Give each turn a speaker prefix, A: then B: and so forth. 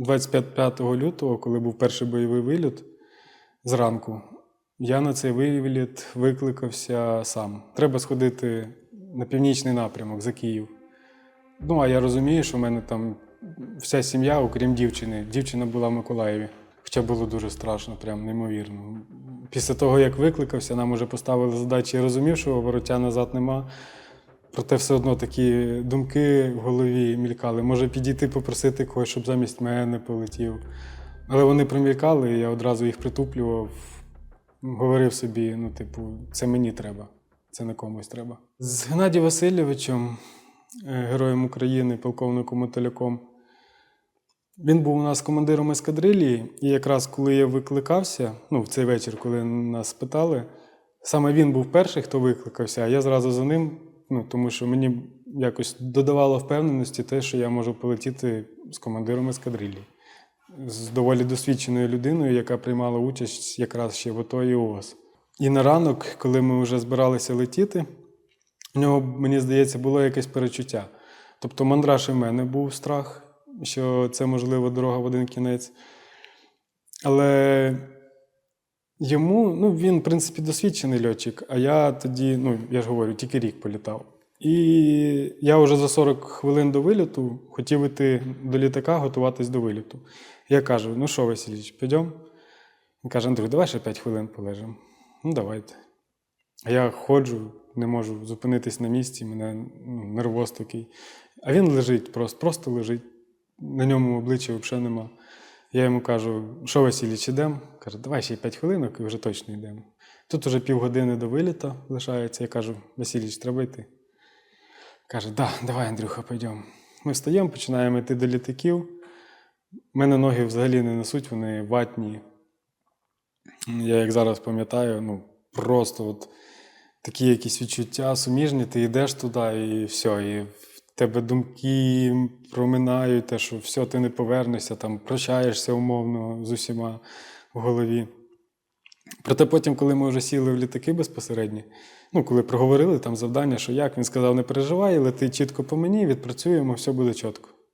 A: 25 лютого, коли був перший бойовий виліт зранку, я на цей виліт викликався сам. Треба сходити на північний напрямок за Київ. Ну, а я розумію, що в мене там вся сім'я, окрім дівчини. Дівчина була в Миколаєві. Хоча було дуже страшно, прям неймовірно. Після того, як викликався, нам уже поставили задачі. Я розумів, що вороття назад нема. Проте все одно такі думки в голові мількали. Може підійти попросити когось, щоб замість мене полетів. Але вони промількали, і я одразу їх притуплював, говорив собі: ну, типу, це мені треба, це не комусь треба. З Геннадієм Васильовичем, е, героєм України, полковником Мотиляком, він був у нас командиром ескадрилії, і якраз коли я викликався, ну, в цей вечір, коли нас питали, саме він був перший, хто викликався, а я зразу за ним, ну, тому що мені якось додавало впевненості те, що я можу полетіти з командиром ескадрилії, з доволі досвідченою людиною, яка приймала участь якраз ще в ОТО і ООС. І на ранок, коли ми вже збиралися летіти, у нього, мені здається, було якесь перечуття. Тобто мандраж і в мене був страх, що це можливо дорога в один кінець. Але йому, ну, він, в принципі, досвідчений льотчик, а я тоді, ну, я ж говорю, тільки рік політав. І я вже за 40 хвилин до виліту хотів іти до літака, готуватись до виліту. Я кажу: ну що, Васильович, підемо? Він каже: Андрій, давай ще 5 хвилин полежимо. Ну, давайте. А я ходжу, не можу зупинитись на місці, мене ну, нервоз такий. А він лежить просто, просто лежить. На ньому обличчя взагалі нема. Я йому кажу, що Васильович, ідемо? Каже, давай ще 5 хвилинок і вже точно йдемо. Тут уже півгодини до виліта лишається. Я кажу, Васильович, треба йти. Каже, да, давай, Андрюха, пойдемо. Ми встаємо, починаємо йти до літаків. У мене ноги взагалі не несуть, вони ватні. Я як зараз пам'ятаю, ну просто от такі якісь відчуття суміжні, ти йдеш туди і все, і тебе думки проминають, те, що все, ти не повернешся, там прощаєшся умовно з усіма в голові. Проте потім, коли ми вже сіли в літаки безпосередньо, ну, коли проговорили там завдання, що як, він сказав, не переживай, лети чітко по мені, відпрацюємо, все буде чітко.